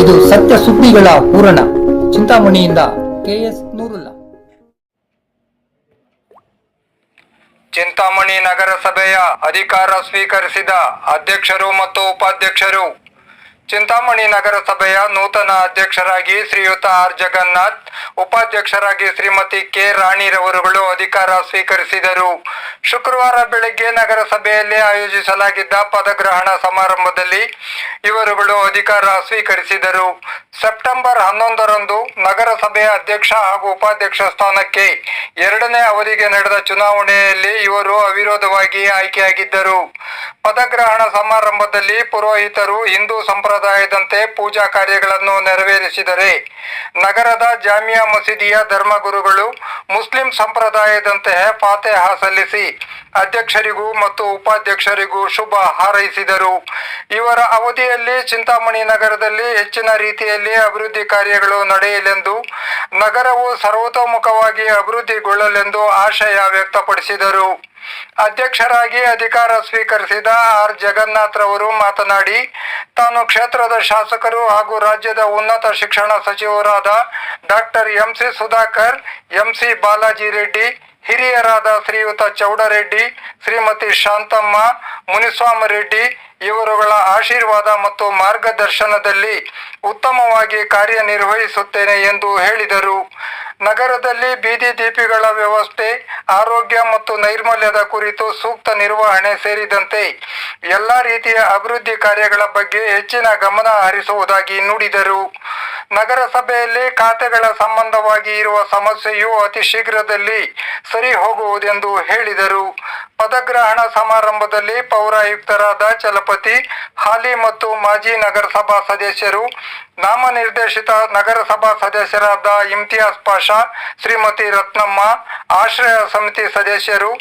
ಇದು ಸತ್ಯ ಸುದ್ದಿಗಳ ಪೂರಣ ಚಿಂತಾಮಣಿಯಿಂದ ಕೆಎಸ್ ನೂರುಲ್ಲಾ. ಚಿಂತಾಮಣಿ ನಗರಸಭೆಯ ಅಧಿಕಾರ ಸ್ವೀಕರಿಸಿದ ಅಧ್ಯಕ್ಷರು ಮತ್ತು ಉಪಾಧ್ಯಕ್ಷರು ಚಿಂತಾಮಣಿ ನಗರಸಭೆಯ ನೂತನ ಅಧ್ಯಕ್ಷರಾಗಿ ಶ್ರೀಯುತ ಆರ್. ಜಗನ್ನಾಥ್, ಉಪಾಧ್ಯಕ್ಷರಾಗಿ ಶ್ರೀಮತಿ ಕೆ. ರಾಣಿರವರುಗಳು ಅಧಿಕಾರ ಸ್ವೀಕರಿಸಿದರು. ಶುಕ್ರವಾರ ಬೆಳಗ್ಗೆ ನಗರಸಭೆಯಲ್ಲಿ ಆಯೋಜಿಸಲಾಗಿದ್ದ ಪದಗ್ರಹಣ ಸಮಾರಂಭದಲ್ಲಿ ಇವರುಗಳು ಅಧಿಕಾರ ಸ್ವೀಕರಿಸಿದರು. ಸೆಪ್ಟೆಂಬರ್ ಹನ್ನೊಂದರಂದು ನಗರಸಭೆಯ ಅಧ್ಯಕ್ಷ ಹಾಗೂ ಉಪಾಧ್ಯಕ್ಷ ಸ್ಥಾನಕ್ಕೆ ಎರಡನೇ ಅವಧಿಗೆ ನಡೆದ ಚುನಾವಣೆಯಲ್ಲಿ ಇವರು ಅವಿರೋಧವಾಗಿ ಆಯ್ಕೆಯಾಗಿದ್ದರು. ಪದಗ್ರಹಣ ಸಮಾರಂಭದಲ್ಲಿ ಪುರೋಹಿತರು ಹಿಂದೂ ಸಂಪ್ರದಾಯದಂತೆ ಪೂಜಾ ಕಾರ್ಯಗಳನ್ನು ನೆರವೇರಿಸಿದರೆ ನಗರದ ಜಾಮಿಯಾ ಮಸೀದಿಯ ಧರ್ಮಗುರುಗಳು ಮುಸ್ಲಿಂ ಸಂಪ್ರದಾಯದಂತೆ ಫಾತೆಹ ಸಲ್ಲಿಸಿ ಅಧ್ಯಕ್ಷರಿಗೂ ಮತ್ತು ಉಪಾಧ್ಯಕ್ಷರಿಗೂ ಶುಭ ಹಾರೈಸಿದರು. ಇವರ ಅವಧಿಯಲ್ಲಿ ಚಿಂತಾಮಣಿ ನಗರದಲ್ಲಿ ಹೆಚ್ಚಿನ ರೀತಿಯಲ್ಲಿ ಅಭಿವೃದ್ಧಿ ಕಾರ್ಯಗಳು ನಡೆಯಲೆಂದು, ನಗರವು ಸರ್ವತೋಮುಖವಾಗಿ ಅಭಿವೃದ್ಧಿಗೊಳ್ಳಲೆಂದು ಆಶಯ ವ್ಯಕ್ತಪಡಿಸಿದರು. ಅಧ್ಯಕ್ಷರಾಗಿ ಅಧಿಕಾರ ಸ್ವೀಕರಿಸಿದ ಆರ್. ಜಗನ್ನಾಥ್ ರವರು ಮಾತನಾಡಿ, ತಾನು ಕ್ಷೇತ್ರದ ಶಾಸಕರು ಹಾಗೂ ರಾಜ್ಯದ ಉನ್ನತ ಶಿಕ್ಷಣ ಸಚಿವರಾದ doctor MC Sudhakar MC Balaji Reddy, ಹಿರಿಯರಾದ ಶ್ರೀಯುತ ಚೌಡರೆಡ್ಡಿ, ಶ್ರೀಮತಿ ಶಾಂತಮ್ಮ, ಮುನಿಸ್ವಾಮಿ ರೆಡ್ಡಿ ಇವರುಗಳ ಆಶೀರ್ವಾದ ಮತ್ತು ಮಾರ್ಗದರ್ಶನದಲ್ಲಿ ಉತ್ತಮವಾಗಿ ಕಾರ್ಯನಿರ್ವಹಿಸುತ್ತೇನೆ ಎಂದು ಹೇಳಿದರು. ನಗರದಲ್ಲಿ ಬೀದಿ ದೀಪಿಗಳ ವ್ಯವಸ್ಥೆ, ಆರೋಗ್ಯ ಮತ್ತು ನೈರ್ಮಲ್ಯದ ಕುರಿತು ಸೂಕ್ತ ನಿರ್ವಹಣೆ ಸೇರಿದಂತೆ ಎಲ್ಲ ರೀತಿಯ ಅಭಿವೃದ್ಧಿ ಕಾರ್ಯಗಳ ಬಗ್ಗೆ ಹೆಚ್ಚಿನ ಗಮನ ಹರಿಸುವುದಾಗಿ ನುಡಿದರು. ನಗರಸಭೆಯಲ್ಲಿ ಖಾತೆಗಳ ಸಂಬಂಧವಾಗಿ ಇರುವ ಸಮಸ್ಯೆಯು ಅತಿ ಶೀಘ್ರದಲ್ಲಿ ಸರಿ ಹೋಗುವುದೆಂದು ಹೇಳಿದರು. ಪದಗ್ರಹಣ ಸಮಾರಂಭದಲ್ಲಿ ಪೌರಾಯುಕ್ತರಾದ ಚಲಪತಿ, ಹಾಲಿ ಮತ್ತು ಮಾಜಿ ನಗರಸಭಾ ಸದಸ್ಯರು, ನಾಮನಿರ್ದೇಶಿತ ನಗರಸಭಾ ಸದಸ್ಯರಾದ ಇಮ್ತಿಯಾಸ್ ಪಾಷಾ, ಶ್ರೀಮತಿ ರತ್ನಮ್ಮ, ಆಶ್ರಯ ಸಮಿತಿ ಸದಸ್ಯರು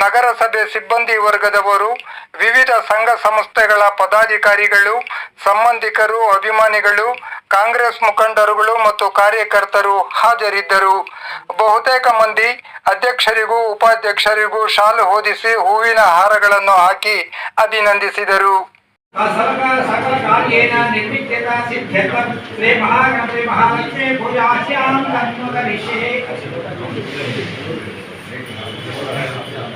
ನಗರಸಭೆ ಸಿಬ್ಬಂದಿ ವರ್ಗದವರು, ವಿವಿಧ ಸಂಘ ಸಂಸ್ಥೆಗಳ ಪದಾಧಿಕಾರಿಗಳು, ಸಂಬಂಧಿಕರು, ಅಭಿಮಾನಿಗಳು, ಕಾಂಗ್ರೆಸ್ ಮುಖಂಡರುಗಳು ಮತ್ತು ಕಾರ್ಯಕರ್ತರು ಹಾಜರಿದ್ದರು. ಬಹುತೇಕ ಮಂದಿ ಅಧ್ಯಕ್ಷರಿಗೂ ಉಪಾಧ್ಯಕ್ಷರಿಗೂ ಶಾಲು ಹೊದಿಸಿ ಹೂವಿನ ಹಾರಗಳನ್ನು ಹಾಕಿ ಅಭಿನಂದಿಸಿದರು.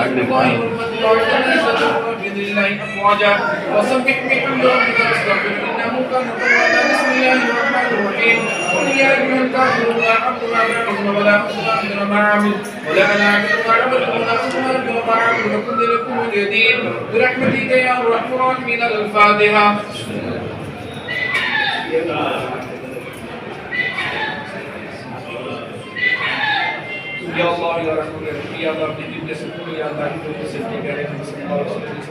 جاء نصر الله والفتح وعلى ستدعون بإذن الله أفواجا وسبح بحمد ربك واستغفر إنه كان توابا بسم الله الرحمن الرحيم قل يا أيها الكافرون لا أعبد ما تعبدون ولا أعبد ما أعبد ولا أنا أعبد ما عبدتم ولا أنتم عبدون ما أعبد لكم دينكم ولي دين برحمتك يا أرحم الراحمين الفاتحة يا یا اللہ یا رسول یا اللہ یا اللہ یا اللہ یا اللہ یا اللہ یا اللہ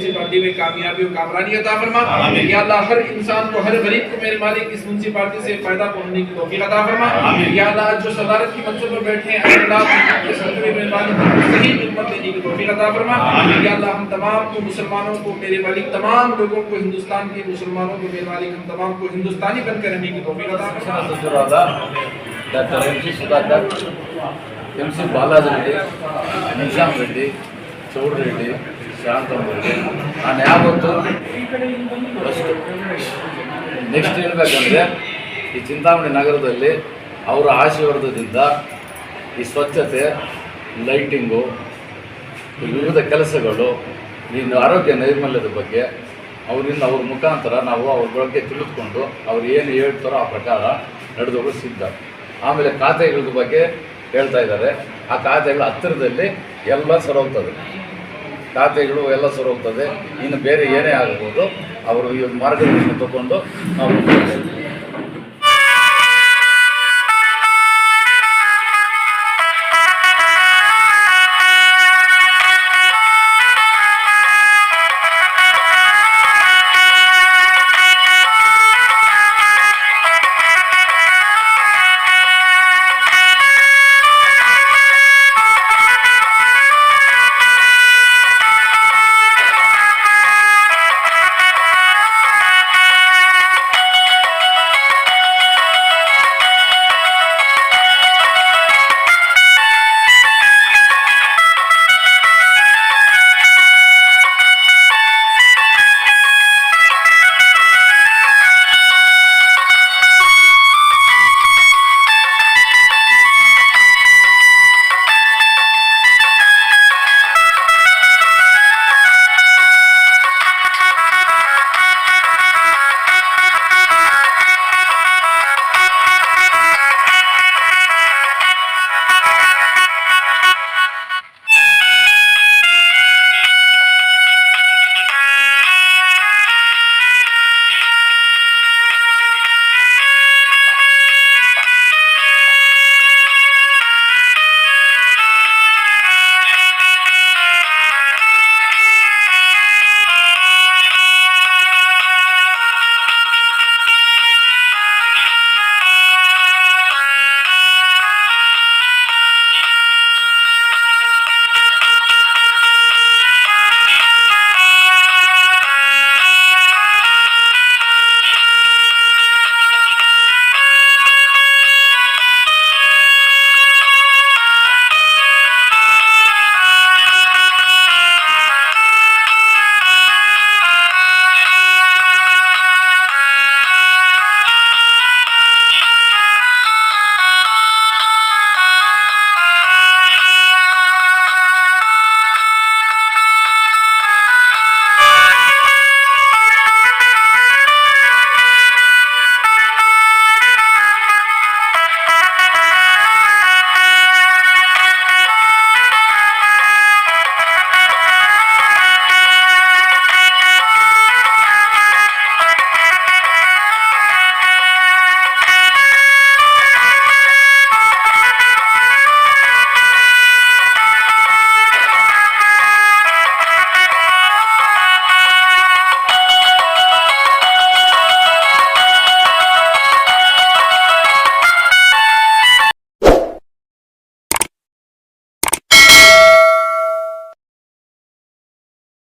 میونسپلٹی میں کامیابی و کامرانی عطا فرما۔ یا اللہ ہر انسان کو ہر غریب کو میرے مالک اس میونسپلٹی سے فائدہ پہنچنے کی توفیق عطا فرما۔ یا اللہ جو صدارت کی منصب پر بیٹھے ہیں اللہ کے سرکری میرے مالک صحیح خدمت دینے کی توفیق عطا فرما۔ یا اللہ ہم تمام کو مسلمانوں کو میرے مالک تمام لوگوں کو ہندوستان کے مسلمانوں کو میرے مالک ہم تمام کو ہندوستانی بن کر رہنے کی توفیق عطا فرما۔ Doctor M C Sudhakar M C Balaji Reddy Shantam Reddy ನಾನು ಯಾವತ್ತು? ನೆಕ್ಸ್ಟ್ ಹೇಳ್ಬೇಕಂದ್ರೆ, ಈ ಚಿಂತಾಮಣಿ ನಗರದಲ್ಲಿ ಅವರ ಆಶೀರ್ವಾದದಿಂದ ಈ ಸ್ವಚ್ಛತೆ ಲೈಟಿಂಗು ವಿವಿಧ ಕೆಲಸಗಳು ಈ ಆರೋಗ್ಯ ನೈರ್ಮಲ್ಯದ ಬಗ್ಗೆ, ಅವರಿಂದ ಅವ್ರ ಮುಖಾಂತರ ನಾವು ಅವ್ರ ಬಗ್ಗೆ ತಿಳಿದುಕೊಂಡು ಅವ್ರು ಏನು ಹೇಳ್ತಾರೋ ಆ ಪ್ರಕಾರ ನಡೆದವರು ಸಿದ್ಧ. ಆಮೇಲೆ ಖಾತೆಗಳ ಬಗ್ಗೆ ಹೇಳ್ತಾ ಇದ್ದಾರೆ. ಆ ಖಾತೆಗಳ ಹತ್ತಿರದಲ್ಲಿ ಎಲ್ಲ ಸರೋಗ್ತದೆ ಖಾತೆಗಳು ಎಲ್ಲ ಸರೋಗ್ತದೆ ಇನ್ನು ಬೇರೆ ಏನೇ ಆಗ್ಬೋದು ಅವರು ಈ ಮಾರ್ಗದರ್ಶನ ತಗೊಂಡು ನಾವು